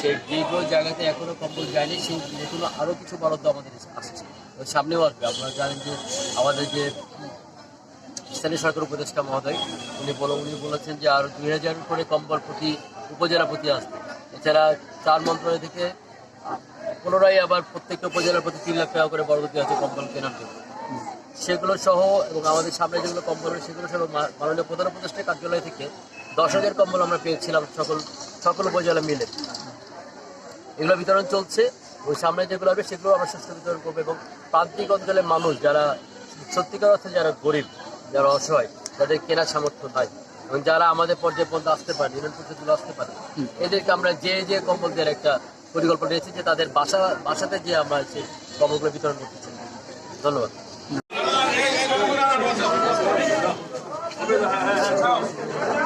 সে যেগুলো জায়গাতে এখনও কম্বল যায়নি, সেই নতুন আরও কিছু বরাদ্দ আমাদের আসছে। সামনেও আসবে। আপনারা জানেন যে আমাদের যে স্থানীয় সরকার উপদেষ্টা মহোদয়, উনি বলে, উনি বলেছেন যে আরও দুই হাজার করে কম্বল প্রতি উপজেলা প্রতি আসবে। এছাড়া চার মন্ত্রণালয় থেকে পুনরায় আবার প্রত্যেকটা উপজেলার প্রতি তিন লাখ টাকা করে বরাদ্দ আছে কম্বল কেনার জন্য। সেগুলো সহ এবং আমাদের সামনে যেগুলো কম্বল সেগুলো সহ মাননীয় প্রধান উপদেষ্টা কার্যালয় থেকে দশ হাজার কম্বল আমরা পেয়েছিলাম সকল সকল উপজেলা মিলে। এগুলো বিতরণ চলছে এবং সামনে যেগুলো হবে সেগুলো আমরা সুস্থ বিতরণ করব এবং প্রান্তিক অঞ্চলের মানুষ যারা সত্যিকার অর্থে যারা গরিব যারা অসহায় তাদের কেনার সামর্থ্য নাই এবং যারা আমাদের পর্যায়ে পর্যন্ত আসতে পারে ইউনিয়ন পর্যন্ত আসতে পারে এদেরকে আমরা যে যে কম্বল দেওয়ার একটা পরিকল্পনা নিয়েছি যে তাদের বাসা বাসাতে যে আমরা সেই কম্বলগুলো বিতরণ করতে চাই ধন্যবাদ Thank you.